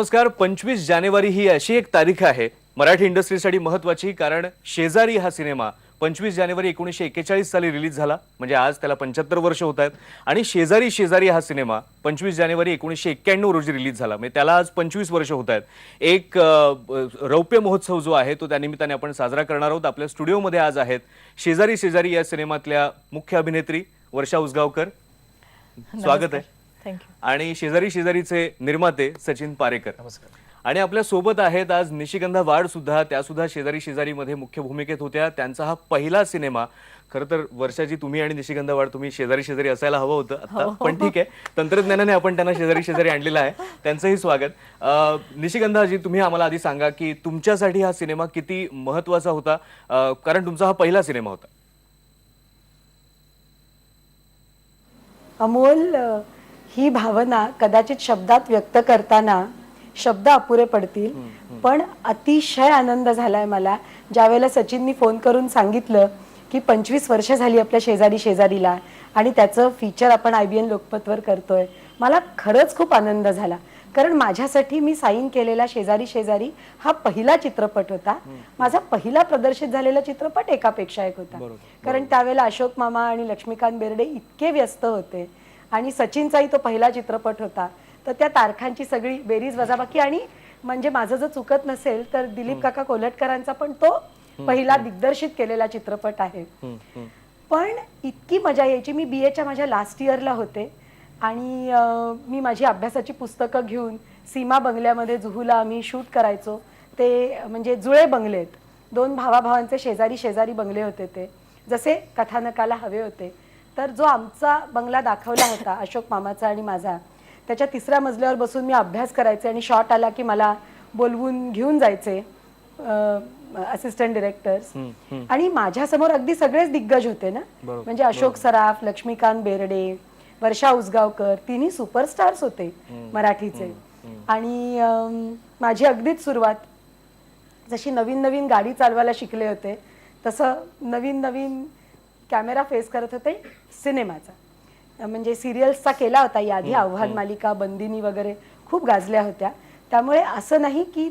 नमस्कार पंचवीस जानेवारी ही अशी एक तारीख आहे. मराठी इंडस्ट्रीसाठी महत्वाची कारण शेजारी हा सिनेमा पंचवीस जानेवारी एकोणीसशे एक्केचाळीस साली रिलीज झाला. म्हणजे आज त्याला पंच्याहत्तर वर्ष होत आहेत. आणि शेजारी शेजारी हा सिनेमा पंचवीस जानेवारी एकोणीसशे एक्क्याण्णव रोजी रिलीज झाला. म्हणजे त्याला आज पंचवीस वर्ष होत आहेत. एक रौप्य महोत्सव जो आहे तो त्यानिमित्ताने आपण साजरा करणार आहोत. आपल्या स्टुडिओमध्ये आज आहेत शेजारी शेजारी या सिनेमातल्या मुख्य अभिनेत्री वर्षा उसगावकर. स्वागत आहे. आणि शेजारी शेजारीचे निर्माते सचिन पारेकर. आणि आपल्यासोबत आहेत आज निशिगंधा वाड सुद्धा. त्या सुद्धा शेजारी शेजारीमध्ये मुख्य भूमिकेत होत्या. त्यांचा हा पहिला सिनेमा. खरं तर वर्षाची तुम्ही आणि निशिगंधा वाड तुम्ही शेजारी शेजारी असायला हवं होतं आता पण ठीक आहे. तंत्रज्ञानाने आपण त्यांना शेजारी शेजारी आणलेला आहे. त्यांचंही स्वागत. निशिगंधाजी तुम्ही आम्हाला आधी सांगा की तुमच्यासाठी हा सिनेमा किती महत्त्वाचा होता? कारण तुमचा हा पहिला सिनेमा होता. अमोल ही भावना कदाचित शब्दात व्यक्त करताना शब्द अपुरे पडतील. पण अतिशय आनंद झालाय मला. ज्यावेळेला सचिननी फोन करून सांगितलं की पंचवीस वर्ष झाली आपल्या शेजारी शेजारीला आणि त्याचं फीचर आपण आय बी एन लोकपतवर करतोय. मला खरंच खूप आनंद झाला. कारण माझ्यासाठी मी साईन केलेला शेजारी शेजारी हा पहिला चित्रपट होता. माझा पहिला प्रदर्शित झालेला चित्रपट एकापेक्षा एक होता. कारण त्यावेळेला अशोक मामा आणि लक्ष्मीकांत बेर्डे इतके व्यस्त होते. आणि सचिनचाही तो पहिला चित्रपट होता. तर त्या तारखांची सगळी बेरीज वजाबाकी आणि म्हणजे माझं जर चुकत नसेल तर दिलीप काका कोल्हटकरांचा पण तो पहिला दिग्दर्शित केलेला चित्रपट आहे. पण इतकी मजा यायची मी बी एच्या माझ्या लास्ट इयरला होते. आणि मी माझी अभ्यासाची पुस्तकं घेऊन सीमा बंगल्यामध्ये जुहूला आम्ही शूट करायचो. ते म्हणजे जुळे बंगले आहेत दोन भावाभावांचे शेजारी शेजारी बंगले होते ते. जसे कथानकाला हवे होते. तर जो आमचा बंगला दाखवला होता अशोक मामाचा आणि माझा त्याच्या तिसऱ्या मजल्यावर बसून मी अभ्यास करायचे आणि शॉट आला की मला बोलवून घेऊन जायचे असिस्टंट डिरेक्टर्स आणि माझ्यासमोर अगदी सगळेच दिग्गज होते ना? म्हणजे अशोक सराफ लक्ष्मीकांत बेर्डे वर्षा उसगावकर तिन्ही सुपरस्टार्स होते मराठीचे. आणि माझी अगदीच सुरुवात जशी नवीन नवीन गाडी चालवायला शिकले होते तसं नवीन नवीन कॅमेरा फेस करत होते सिनेमाचा. म्हणजे सिरियल्सचा केला होता यादी आव्हान मालिका बंदिनी वगैरे खूप गाजल्या होत्या. त्यामुळे असं नाही की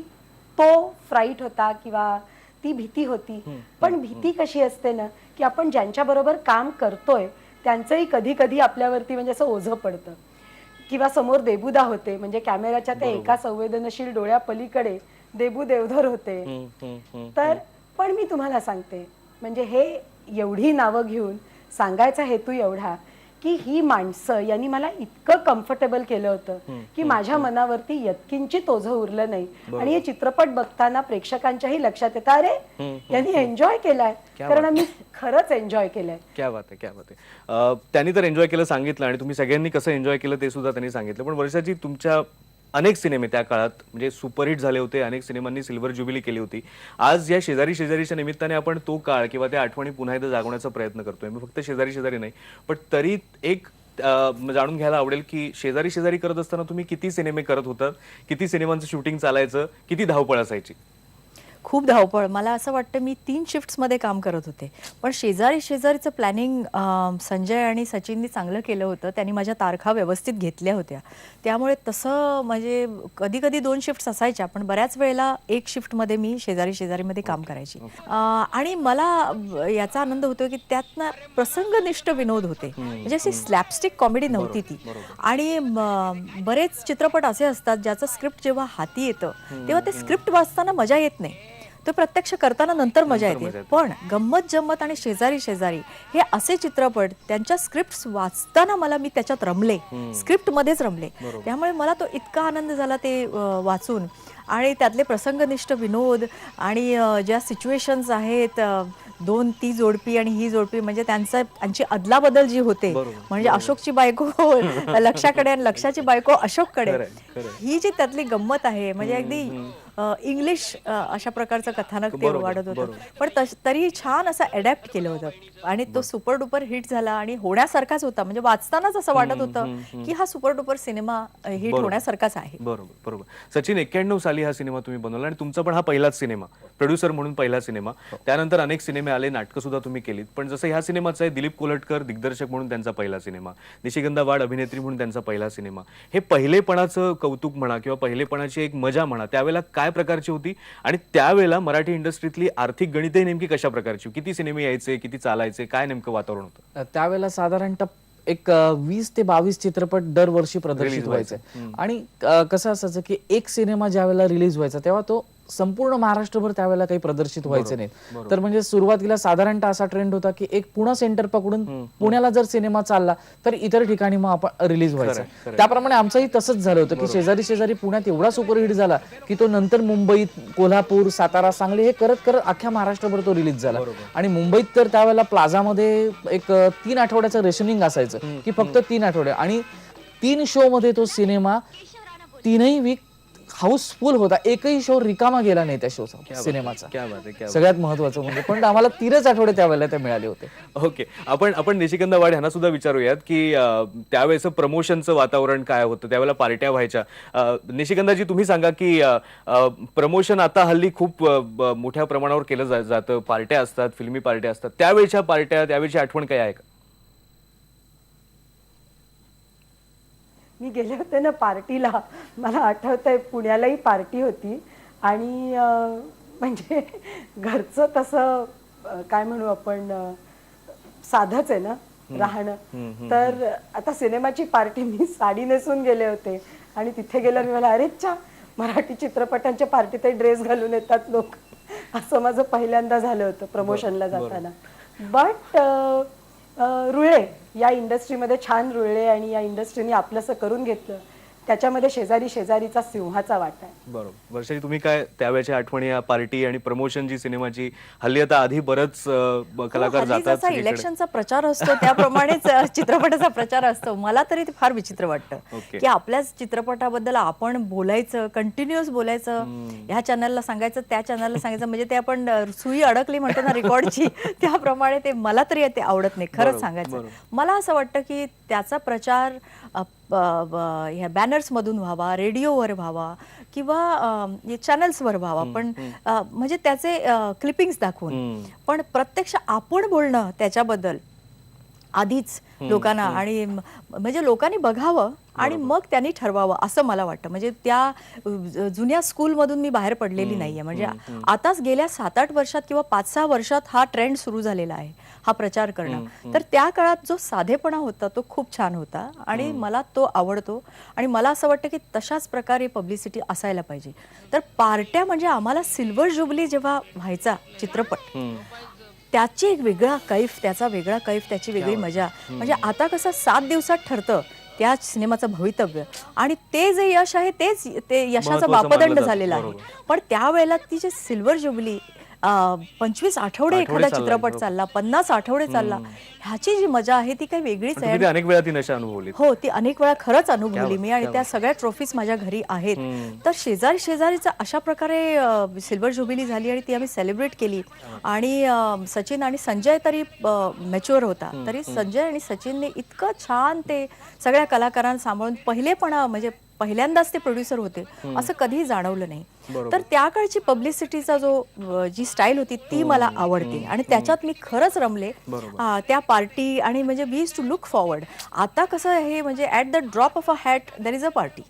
तो फ्राईट होता किंवा ती भीती होती. पण भीती कशी असते ना की आपण ज्यांच्या बरोबर काम करतोय त्यांचंही कधी कधी आपल्यावरती म्हणजे असं ओझं पडतं. किंवा समोर देबुदा होते म्हणजे कॅमेराच्या त्या एका संवेदनशील डोळ्या पलीकडे देबू देवधर होते. तर पण मी तुम्हाला सांगते म्हणजे हे एवढी नावं घेऊन सांगायचा हेतू एवढा की ही माणसं यांनी मला इतकं कम्फर्टेबल केलं होतं की माझ्या मनावरती यत्किंचित ओझं उरलं नाही. आणि हे चित्रपट बघताना प्रेक्षकांच्याही लक्षात येतं अरे यांनी एन्जॉय केलाय. कारण आम्ही खरंच एन्जॉय केलंय. क्या बात आहे क्या बात आहे. त्यांनी तर एन्जॉय केलं सांगितलं आणि तुम्ही सगळ्यांनी कसं एन्जॉय केलं ते सुद्धा त्यांनी सांगितलं. पण वर्षाची तुमच्या अनेक सिनेमे त्या काळात म्हणजे सुपरहिट झाले होते अनेक सिनेमांनी सिल्वर जुबिली केली होती. आज या शेजारी शेजारीच्या निमित्ताने आपण तो काळ किंवा त्या आठवणी पुन्हा एकदा जागवण्याचा प्रयत्न करतोय. मी फक्त शेजारी शेजारी नाही पण तरी एक जाणून घ्यायला आवडेल की शेजारी शेजारी करत असताना तुम्ही किती सिनेमे करत होतात किती सिनेमांचं शूटिंग चालायचं किती धावपळ असायची? खूप धावपळ. मला असं वाटतं मी तीन शिफ्ट्समध्ये काम करत होते. पण शेजारी शेजारीचं प्लॅनिंग संजय आणि सचिननी चांगलं केलं होतं. त्यांनी माझ्या तारखा व्यवस्थित घेतल्या होत्या. त्यामुळे तसं म्हणजे कधी कधी दोन शिफ्ट्स असायच्या पण बऱ्याच वेळेला एक शिफ्टमध्ये मी शेजारी शेजारीमध्ये काम करायची. आणि मला याचा आनंद होतो की त्यातनं प्रसंगनिष्ठ विनोद होते. म्हणजे अशी स्लॅपस्टिक कॉमेडी नव्हती ती. आणि बरेच चित्रपट असे असतात ज्याचं स्क्रिप्ट जेव्हा हाती येतं तेव्हा ते स्क्रिप्ट वाचताना मजा येत नाही. तो प्रत्यक्ष करताना नंतर मजा येते. पण गंमत जम्मत आणि शेजारी शेजारी हे असे चित्रपट त्यांच्या स्क्रिप्ट वाचताना मला मी त्याच्यात रमले. स्क्रिप्ट मध्येच रमले. त्यामुळे मला तो इतका आनंद झाला ते वाचून. आणि त्यातले प्रसंगनिष्ठ विनोद आणि ज्या सिच्युएशन्स आहेत दोन ती जोडपी आणि ही जोडपी म्हणजे त्यांचा त्यांची अदलाबदल जी होते म्हणजे अशोकची बायको लक्षाकडे आणि लक्षाची बायको अशोककडे. ही जी त्यातली गंमत आहे म्हणजे अगदी इंग्लिश अशा प्रकारचं कथानक ते वाढत होतं. पण तरी छान असं अडॅप्ट केलं होतं. आणि तो सुपर डुपर हिट झाला आणि होण्यासारखाच होता म्हणजे वाचतानाच असं वाटत होतं की हा सुपर डुपर सिनेमा हिट होण्यासारखाच आहे. बरोबर बरोबर. सचिन एक्क्याण्णव साली हा सिनेमा तुम्ही बनवला आणि तुमचा पण हा पहिलाच सिनेमा प्रोड्युसर म्हणून पहिला सिनेमा त्यानंतर अनेक सिनेमे आले नाटकं सुद्धा तुम्ही केलीत. पण जसं ह्या सिनेमाचं आहे दिलीप कोलटकर दिग्दर्शक म्हणून त्यांचा पहिला सिनेमा निशिगंधा वाड अभिनेत्री म्हणून त्यांचा पहिला सिनेमा हे पहिलेपणाचं कौतुक म्हणा किंवा पहिलेपणाची एक मजा म्हणा त्यावेळेला काय प्रकारची होती? आणि त्यावेळेला मराठी इंडस्ट्रीतली आर्थिक गणितही नेमकी कशा प्रकारची किती सिनेमे यायचे किती चालायचे काय नेमकं वातावरण होतं? त्यावेळेला साधारणतः एक वीस ते बावीस चित्रपट दरवर्षी प्रदर्शित व्हायचे. आणि कसं असायचं की एक सिनेमा ज्या वेळेला रिलीज व्हायचा तेव्हा तो संपूर्ण महाराष्ट्रभर त्यावेळेला काही प्रदर्शित व्हायचे नाहीत तर म्हणजे सुरुवातीला साधारणतः असा ट्रेंड होता की एक पुणे सेंटर पकडून पुण्याला जर सिनेमा चालला तर इतर ठिकाणी मग आपण रिलीज व्हायचा. त्याप्रमाणे आमचंही तसंच झालं होतं की शेजारी शेजारी पुण्यात एवढा सुपरहिट झाला की तो नंतर मुंबईत कोल्हापूर सातारा सांगली हे करत करत अख्ख्या महाराष्ट्रभर तो रिलीज झाला. आणि मुंबईत तर त्यावेळेला प्लाझामध्ये एक तीन आठवड्याचं रेशनिंग असायचं की फक्त तीन आठवडे. आणि तीन शो मध्ये तो सिनेमा तीनही वीक हाऊसफुल होता. एकही शो रिकामा गेला नाही त्या शोचा सिनेमाचा. क्या बात आहे क्या सगळ्यात महत्वाचं म्हणजे पण आम्हाला तीनच आठवडे त्यावेळेला ते मिळाले होते. ओके. आपण आपण निशिगंधा वाड यांना सुद्धा विचारूयात की अं, त्यावेळेचं प्रमोशनचं वातावरण काय होतं? त्यावेळेला पार्ट्या व्हायच्या. अं, निशिगंधाजी तुम्ही सांगा की प्रमोशन आता हल्ली खूप मोठ्या प्रमाणावर केलं जातं. पार्ट्या असतात फिल्मी पार्ट्या असतात. त्यावेळच्या पार्ट्या त्यावेळची आठवण काय आहे का? मी गेले होते ना पार्टीला. मला आठवतंय पुण्यालाही पार्टी होती. आणि म्हणजे घरचं तसं काय म्हणू आपण साधंच आहे ना राहणं. तर आता सिनेमाची पार्टी मी साडी नेसून गेले होते. आणि तिथे गेल्यावर मी मला अरे च्छा मराठी चित्रपटांच्या पार्टीतही ड्रेस घालून येतात लोक. असं माझं पहिल्यांदा झालं होतं प्रमोशनला जाताना. बट रुळे. या इंडस्ट्रीमध्ये छान रुळले आणि या इंडस्ट्रीने आपलंसं करून घेतलं. त्याच्यामध्ये शेजारी शेजारीचा सिंहाचा वाटा आहे. बरोबर. वर्षाजी तुम्ही काय त्यावेळच्या आठवणी या पार्टी आणि प्रमोशन जी सिनेमाची हल्ली आता आधी बरंच अं, कलाकार हो, हल्ली जातात जसा सगळीकडे. इलेक्शनचा प्रचार असतो त्याप्रमाणेच अ, चित्रपटाचा प्रचार असतो. मला तरी ते फार विचित्र वाटतं. ओके. की आपल्याच चित्रपटाबद्दल आपण बोलायचं कंटिन्युअस बोलायचं ह्या चॅनलला सांगायचं त्या चॅनलला सांगायचं म्हणजे ते आपण अ, सुई अडकली म्हणतो ना रेकॉर्डची त्याप्रमाणे ते मला तरी ते आवडत नाही. खरंच सांगायचं. मला असं वाटतं की त्याचा प्रचार अ, ह्या बॅनर्स मधून व्हावा रेडिओवर व्हावा किंवा चॅनल्सवर व्हावा. पण म्हणजे त्याचे क्लिपिंग्स दाखवून. पण प्रत्यक्ष आपण बोलणं त्याच्याबद्दल आधीच लोकांना आणि म्हणजे लोकांनी बघावं आणि मग त्यांनी ठरवावं असं मला वाटतं. म्हणजे त्या जुन्या स्कूलमधून मी बाहेर पडलेली नाहीये. म्हणजे आताच गेल्या सात आठ वर्षात किंवा पाच सहा वर्षात हा ट्रेंड सुरू झालेला आहे हा प्रचार करणं. तर त्या काळात जो साधेपणा होता तो खूप छान होता आणि मला तो आवडतो आणि मला असं वाटतं की तशाच प्रकारे पब्लिसिटी असायला पाहिजे. तर पार्ट्या म्हणजे आम्हाला सिल्वर जुबली जेव्हा व्हायचा चित्रपट त्याची एक वेगळा कैफ त्याचा वेगळा कैफ त्याची वेगळी मजा. म्हणजे आता कसं सात दिवसात ठरतं त्या सिनेमाचं भवितव्य. आणि ते जे यश आहे तेच ते यशाचा जातं. झालेला आहे. पण त्यावेळेला ती जे सिल्वर जुबली पंचवीस आठवडे एखादा चित्रपट. चालला पन्नास आठवडे चालला. ह्याची जी मजा आहे ती काही वेगळीच आहे. अनेक वेळा ती नशा अनुभवली हो ती अनेक वेळा खरंच अनुभवली मी आणि त्या सगळ्या ट्रॉफीज माझ्या घरी आहेत. तर शेजारी शेजारीचं अशा प्रकारे सिल्वर जुबिली झाली आणि ती आम्ही सेलिब्रेट केली. आणि सचिन आणि संजय तरी मॅच्युअर होता. तरी संजय आणि सचिनने इतकं छान ते सगळ्या कलाकारांना सांभाळून पहिलेपणा म्हणजे पहिल्यांदाच ते प्रोड्युसर होते. असं कधीही जाणवलं नाही. तर त्या काळची पब्लिसिटीचा जो जी स्टाईल होती ती मला आवडते. आणि त्याच्यात मी खरंच रमले. त्या पार्टी आणि म्हणजे वी टू लुक फॉरवर्ड आता कसं हे म्हणजे at the drop of a hat there is a party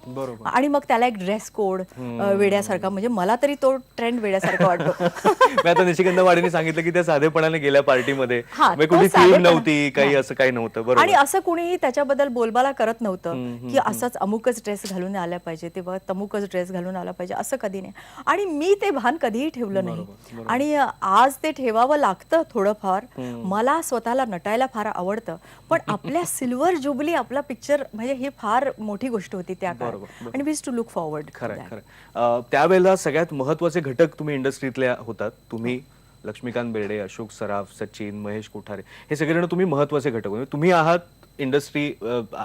आणि मग त्याला एक ड्रेस कोड वेड्यासारखा म्हणजे मला तरी तो ट्रेंड वेड्यासारखा वाटतो. मी आता निशिगंध वाडेने सांगितलं की त्या साधेपणाने गेल्या पार्टीमध्ये हा, थीम साधेपणा. नव्हती काही असं काही नव्हतं बरोबर. आणि असं कुणीही त्याच्याबद्दल बोलबाला करत नव्हतं की असंच अमुकच ड्रेस घालून आला पाहिजे तेव्हा तमुकच ड्रेस घालून आला पाहिजे असं कधी नाही. आणि मी ते भान कधीही ठेवलं नाही. आणि आज ते ठेवावं लागतं थोडंफार. मला स्वतःला नटायला फार आवडतं. पण आपल्या सिल्वर जुबली आपला पिक्चर म्हणजे ही फार मोठी गोष्ट होती त्या काळात. आणि वीज टू लुक फॉरवर्ड खरं खरं त्यावेळेला सगळ्यात महत्त्वाचे घटक तुम्ही इंडस्ट्रीतल्या होतात. तुम्ही लक्ष्मीकांत बेर्डे अशोक सराफ सचिन महेश कोठारे हे सगळेजण तुम्ही महत्त्वाचे घटक होते. तुम्ही आहात इंडस्ट्री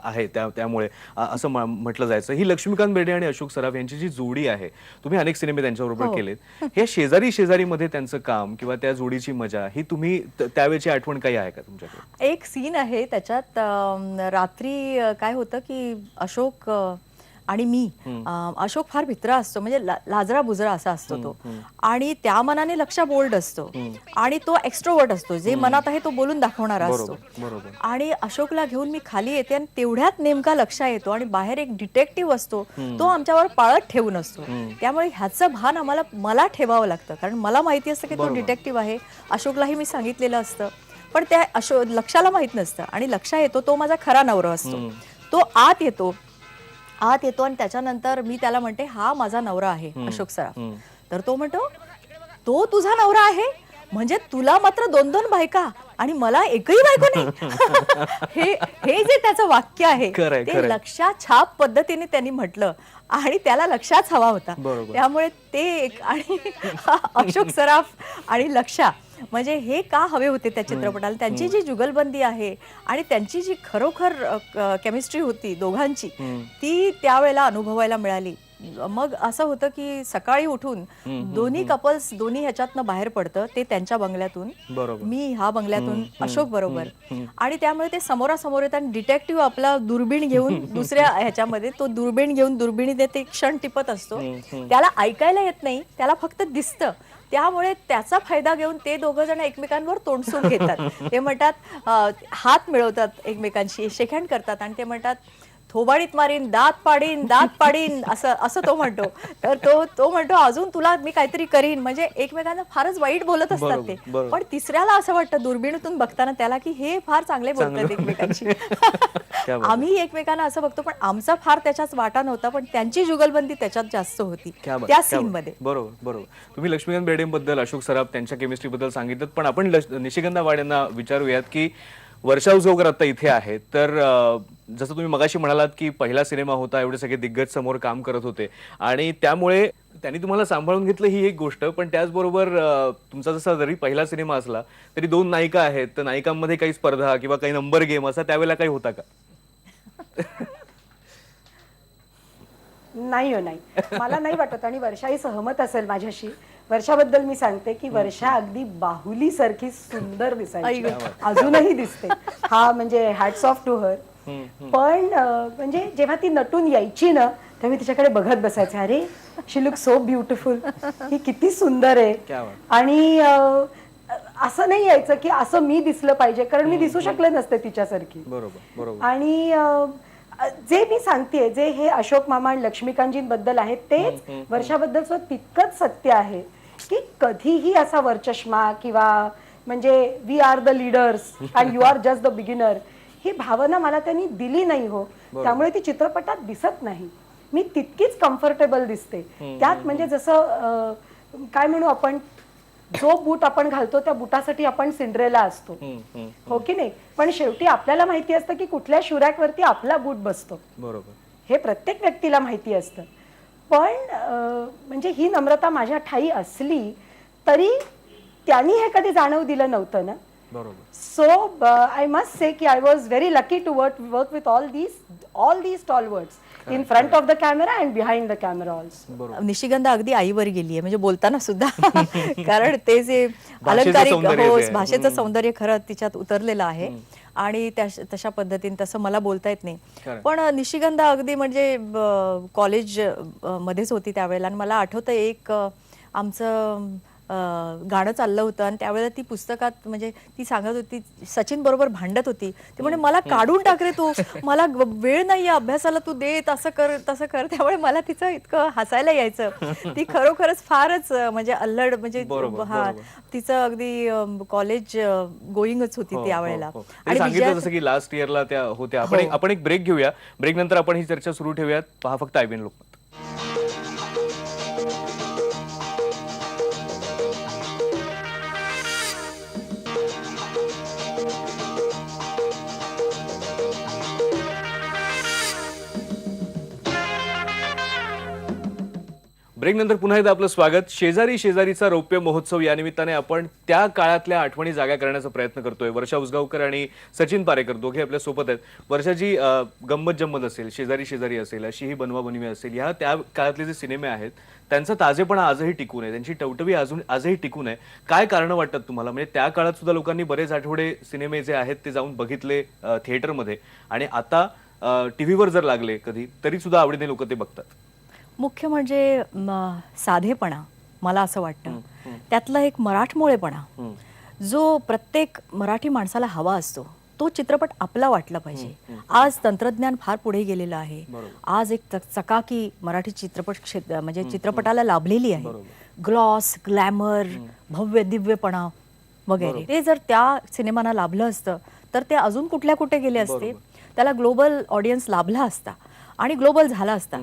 आहे त्या त्यामुळे असं म्ह- म्हटलं जायचं. ही लक्ष्मीकांत बेर्डे आणि अशोक सराफ यांची जी जोडी आहे तुम्ही अनेक सिनेमे त्यांच्याबरोबर केलेत. हे शेजारी शेजारीमध्ये त्यांचं काम किंवा त्या जोडीची मजा ही तुम्ही त्यावेळची आठवण काही आहे का तुमच्याकडे? एक सीन आहे त्याच्यात रात्री काय होतं की अशोक आणि मी. अशोक फार भित्रा असतो म्हणजे लाजरा बुजरा असा असतो तो. आणि त्या मनाने लक्ष बोल्ड असतो. आणि तो एक्स्ट्रोवर्ट असतो जे मनात आहे तो बोलून दाखवणारा असतो. आणि अशोकला घेऊन मी खाली येते आणि तेवढ्यात नेमका लक्ष येतो आणि बाहेर एक डिटेक्टिव्ह असतो तो आमच्यावर पाळत ठेवून असतो. त्यामुळे ह्याचं भान आम्हाला मला ठेवावं लागतं. कारण मला माहिती असतं की तो डिटेक्टिव्ह आहे. अशोकलाही मी सांगितलेलं असतं. पण त्या अशो लक्षाला माहीत नसतं. आणि लक्ष येतो तो माझा खरा नवरा असतो. तो आत येतो. आत येतो आणि त्याच्यानंतर मी त्याला म्हणते हा माझा नवरा आहे अशोक सराफ. तर तो म्हणतो तो तुझा नवरा आहे? म्हणजे तुला मात्र दोन दोन बायका आणि मला एकही बायको नाही? हे हे जे त्याचं वाक्य आहे ते. लक्षात छाप पद्धतीने त्यांनी म्हटलं आणि त्याला लक्षात हवा होता. त्यामुळे ते एक आणि अशोक सराफ आणि लक्षा म्हणजे हे का हवे होते त्या चित्रपटाला? त्यांची जी जुगलबंदी आहे आणि त्यांची जी खरोखर केमिस्ट्री होती दोघांची ती त्यावेळेला अनुभवायला मिळाली. मग असं होतं की सकाळी उठून दोन्ही कपल्स दोन्ही ह्याच्यातनं बाहेर पडतं ते त्यांच्या बंगल्यातून. बरोबर. मी ह्या बंगल्यातून अशोक बरोबर. आणि त्यामुळे ते समोरासमोर येतात आणि डिटेक्टिव्ह आपला दुर्बीण घेऊन दुसऱ्या ह्याच्यामध्ये तो दुर्बीण घेऊन दुर्बिणीने ते क्षण टिपत असतो. त्याला ऐकायला येत नाही त्याला फक्त दिसतं. त्यामुळे त्याचा फायदा घेऊन ते दोघं जण एकमेकांवर तोंडसून घेतात. ते म्हणतात हात मिळवतात एकमेकांशी शेखंड करतात आणि ते म्हणतात थोबाडीत मारीन दात पाडीन दात पाडीन असं असं तो म्हणतो. तर तो तो म्हणतो अजून तुला मी काहीतरी करीन. म्हणजे एकमेकांना फारच वाईट बोलत असतात ते. पण तिसऱ्याला असं वाटतं दुर्बिणीतून बघताना त्याला की हे फार चांगले बोलतात एकमेकांशी. आम्ही एकमेकांना असं बघतो पण आमचा फार त्याच्यात वाटा नव्हता पण त्यांची जुगलबंदी त्याच्यात जास्त होती त्या सीन. मध्ये. बरोबर बरोबर. तुम्ही लक्ष्मीकांत बेर्डेंबद्दल अशोक सराफ त्यांच्या केमिस्ट्री बद्दल सांगितलं पण आपण निशिगंधा वाड यांना विचारूयात की वर्षा उजवकर आता इथे आहे. तर जसं तुम्ही मगाशी म्हणालात की पहिला सिनेमा होता एवढे सगळे दिग्गज समोर काम करत होते. आणि त्यामुळे त्यांनी तुम्हाला सांभाळून घेतलं ही एक गोष्ट पण त्याचबरोबर तुमचा जसा जरी पहिला सिनेमा असला तरी दोन नायिका आहेत. तर नायिकांमध्ये काही स्पर्धा किंवा काही नंबर गेम असा त्यावेळेला काही होता का? नाही हो नाही. मला नाही वाटत आणि वर्षाही सहमत असेल माझ्याशी. वर्षाबद्दल मी सांगते की वर्षा अगदी बाहुली सारखी सुंदर दिसायची. अजूनही दिसते. हा म्हणजे हॅट्स ऑफ टू हर पण म्हणजे जेव्हा ती नटून यायची ना तेव्हा मी तिच्याकडे बघत बसायचे. अरे शी लुक सो ब्युटिफुल ही किती सुंदर आहे. आणि असं नाही यायचं की असं मी दिसलं पाहिजे कारण मी दिसू शकले नसते तिच्यासारखी. आणि जे मी सांगतेय जे हे अशोक मामा आणि लक्ष्मीकांतजींबद्दल आहे तेच वर्षाबद्दल सुद्धा तितकंच सत्य आहे की कधीही असा वरचष्मा किंवा म्हणजे we are the leaders and you are just the beginner ही भावना मला त्यांनी दिली नाही हो. त्यामुळे ती चित्रपटात दिसत नाही. मी तितकीच कम्फर्टेबल दिसते. त्यात म्हणजे जसं काय म्हणू आपण जो बूट आपण घालतो त्या बुटासाठी आपण सिंड्रेला असतो. हो की नाही? पण शेवटी आपल्याला माहिती असतं की कुठल्या शुरॅकवरती आपला बूट बसतो. बरोबर. हे प्रत्येक व्यक्तीला माहिती असतं. पण म्हणजे ही नम्रता माझ्या ठाई असली तरी त्यांनी हे कधी जाणव दिलं नव्हतं ना? बरोबर. सो आय मस्ट से की I was very lucky to work work with all these all these tall words in front of the camera and behind the camera also Nishigandha अगदी आईवर गेली आहे म्हणजे बोलताना सुद्धा. कारण ते जे भाषेचं अलंकारिक सौंदर्य हो जे आहे. भाषेचं सौंदर्य खरं तिच्यात उतरलेलं आहे. आणि त्या तशा पद्धतीने तसं मला बोलता येत नाही. खरं. पण निशिगंधा अगदी म्हणजे कॉलेज अ, मध्येच होती त्यावेळेला. आणि मला आठवतं एक अ, आमचं गाणं चाललं होतं आणि त्यावेळेला ती पुस्तकात म्हणजे ती सांगत होती सचिन बरोबर भांडत होती. ती म्हणजे मला काढून टाक रे तू. मला वेळ नाहीये अभ्यासाला तू दे तसं कर तसं कर. त्यामुळे मला तिचं इतकं हसायला यायचं. ती खरोखरच फारच म्हणजे अल्लड म्हणजे हा. तिचं अगदी कॉलेज गोईंगच होती हो, त्यावेळेला हो, हो. तरी सांगितलं जसं की लास्ट इयरला त्या होत्या. आपण एक- आपण एक ब्रेक घेऊया. ब्रेक नंतर आपण ही चर्चा सुरू ठेवूयात. पहा फक्त आयबीएन लोकमत. ब्रेक नंतर पुन्हा एकदा आपलं स्वागत. शेजारी शेजारीचा रौप्य महोत्सव या निमित्ताने आपण त्या काळातल्या आठवणी जागा करण्याचा प्रयत्न करतोय. वर्षा उसगावकर आणि सचिन पारेकर दोघे आपल्यासोबत आहेत. वर्षाजी गंमत जम्मत असेल शेजारी शेजारी असेल अशी ही बनवा बनवी असेल ह्या त्या काळातले जे सिनेमे आहेत त्यांचा ताजेपणा आजही टिकून आहे त्यांची टवटवी अजून आजही टिकून आहे काय कारण वाटतात तुम्हाला? म्हणजे त्या काळात सुद्धा लोकांनी बरेच आठवडे सिनेमे जे आहेत ते जाऊन बघितले थिएटरमध्ये आणि आता टीव्हीवर जर लागले कधी तरी सुद्धा आवडीने लोक ते बघतात. मुख्य म्हणजे साधेपणा मला असं वाटतं. त्यातला एक मराठमोळेपणा. जो प्रत्येक मराठी माणसाला हवा असतो तो चित्रपट आपला वाटला पाहिजे. आज तंत्रज्ञान फार पुढे गेलेलं आहे. आज एक चक- चकाकी मराठी चित्रपट क्षेत्र म्हणजे चित्रपटाला लाभलेली आहे. ग्लॉस ग्लॅमर भव्य दिव्यपणा वगैरे. ते जर त्या सिनेमाना लाभलं असतं तर ते अजून कुठल्या कुठे गेले असते त्याला ग्लोबल ऑडियन्स लाभला असता. आणि ग्लोबल झाला असता.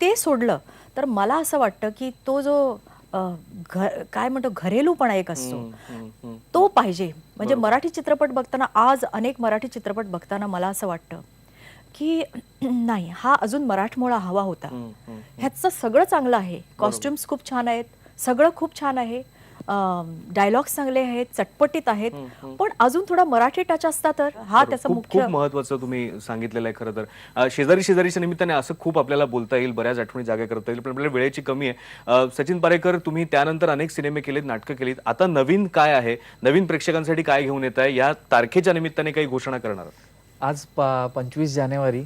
ते सोडलं. तर मला असं वाटतं की तो जो काय म्हणतो घरेलूपणा एक असतो तो पाहिजे. म्हणजे मराठी चित्रपट बघताना आज अनेक मराठी चित्रपट बघताना मला असं वाटतं की नाही हा अजून मराठमोळा हवा होता. ह्याचं सगळं चांगलं आहे. कॉस्ट्युम्स खूप छान आहेत. सगळं खूप छान आहे. डायलॉग्स चांगले आहेत चटपटीत आहेत. पण अजून थोडा मराठी टच असता तर हा त्याचा खूप मुख्य महत्वाचं तुम्ही सांगितलेलं आहे खरं तर. अ, शेजारी शेजारीच्या निमित्ताने असं खूप आपल्याला बोलता येईल बऱ्याच आठवणी जागा करता येईल पण आपल्याला वेळेची कमी आहे. अ, सचिन पारेकर तुम्ही त्यानंतर अनेक सिनेमे केलेत नाटकं केलीत. आता नवीन काय आहे? नवीन प्रेक्षकांसाठी काय घेऊन येत आहे? या तारखेच्या निमित्ताने काही घोषणा करणार आहात? आज पंचवीस जानेवारी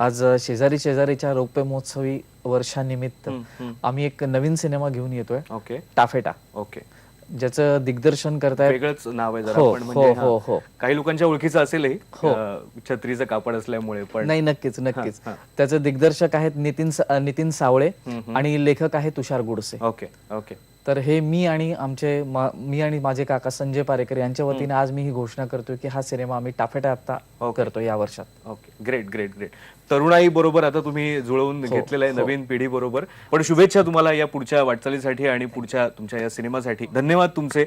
आज शेजारी शेजारीच्या रौप्य महोत्सवी वर्षानिमित्त आम्ही एक नवीन सिनेमा घेऊन येतोय. ओके. टाफेटा. ओके. ज्याचं दिग्दर्शन करतायत वेगळंच नाव आहे जरा हो, पण हो, म्हणजे हो, हा, हो. काही लोकांच्या ओळखीचं असेलही. अ, छत्रीचं कापड असल्यामुळे पण नाही नक्कीच नक्कीच. त्याचे दिग्दर्शक आहेत नितीन स- नितीन सावळे आणि लेखक आहे तुषार गुडसे. Okay okay. तर हे मी आणि आमचे मा- मी आणि माझे काका संजय पारेकर यांच्या वतीने आज मी ही घोषणा करतोय की हा सिनेमा आम्ही टाफेटा आता करतो या वर्षात. ओके. Great great great. तरुणाई बरोबर आता तुम्ही जुळवून घेतलेलं आहे नवीन पिढी बरोबर पण शुभेच्छा तुम्हाला या पुढच्या वाटचालीसाठी आणि पुढच्या तुमच्या या सिनेमासाठी. धन्यवाद तुमचे.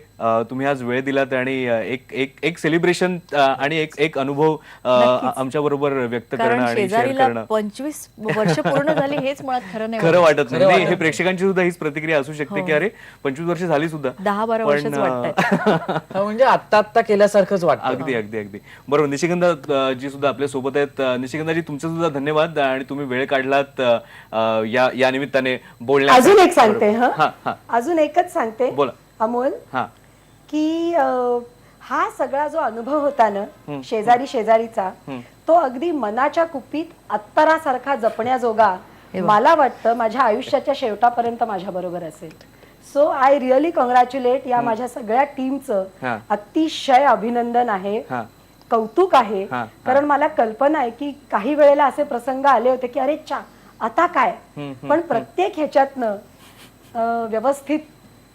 तुम्ही आज वेळ दिलात आणि एक एक एक सेलिब्रेशन आणि एक एक अनुभव आमच्या बरोबर व्यक्त करणं आणि शेअर करणं. पंचवीस वर्ष पूर्ण झाली हेच मुळात खरं नाही खरं वाटत. नाही. हे प्रेक्षकांची सुद्धा हीच प्रतिक्रिया असू शकते की अरे पंचवीस वर्ष झाली सुद्धा. दहा बारा हा, म्हणजे आत्ता आत्ता केल्यासारखंच वाटतं अगदी अगदी अगदी. बरोबर निशिगंधा अ, जी सुद्धा आपल्यासोबत आहेत अ, निशिगंधाजी तुमचे सुद्धा धन्यवाद आणि तुम्ही वेळ काढलात अ, या या निमित्ताने बोलण्या अजून एक सांगते हा? हा हा. अजून एकच सांगते बोला. अमोल हा. की अं, हा सगळा जो अनुभव होता ना शेजारी शेजारीचा तो अगदी मनाच्या कुपीत अत्तरासारखा जपण्याजोगा मला वाटतं माझ्या आयुष्याच्या शेवटापर्यंत माझ्या बरोबर असेल. सो आय रिअली कॉंग्रॅच्युलेट या माझ्या सगळ्या हा. टीमचं अतिशय अभिनंदन आहे. हा. कौतुक आहे. हा, कारण मला कल्पना आहे की काही वेळेला असे प्रसंग आले होते की अरे चा आता काय? पण प्रत्येक ह्याच्यातनं अं, व्यवस्थित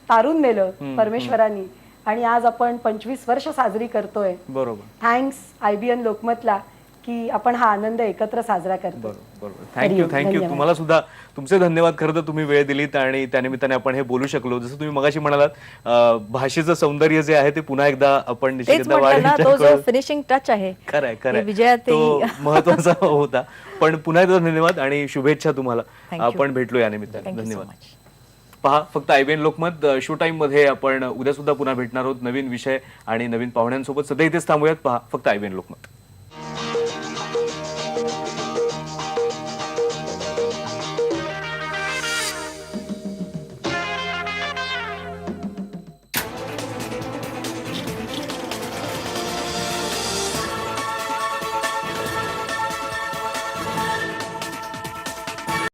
तारून नेलं परमेश्वरांनी. आणि आज आपण पंचवीस वर्ष साजरी करतोय. बरोबर. थँक्स आयबीएन लोकमतला. की आपण हा आनंद एकत्र साजरा करतो. बरोबर बरोबर. थँक्यू थँक्यू तुम्हाला सुद्धा तुमचे धन्यवाद. खरं तर तुम्ही वेळ दिलीत आणि त्यानिमित्ताने आपण हे बोलू शकलो. जसं तुम्ही मगाशी म्हणालात अ, भाषेचं सौंदर्य जे आहे ते पुन्हा एकदा आपण तेच निशिगंधा म्हटलं ना तो जो वाढ फिनिशिंग टच आहे खरंय खरंय. विजया ते तो महत्त्वाचा होता. पण पुन्हा एकदा धन्यवाद आणि शुभेच्छा तुम्हाला. Thank you. आपण भेटलो या निमित्ताने. थँक्यू सो धन्यवाद. मच पहा फक्त आयबीएन लोकमत अ, शो टाइममध्ये आपण उद्या सुद्धा पुन्हा भेटणार आहोत. नवीन विषय आणि नवीन पाहुण्यांसोबत. सध्या इथेच थांबूयात. पहा फक्त आयबीएन लोकमत.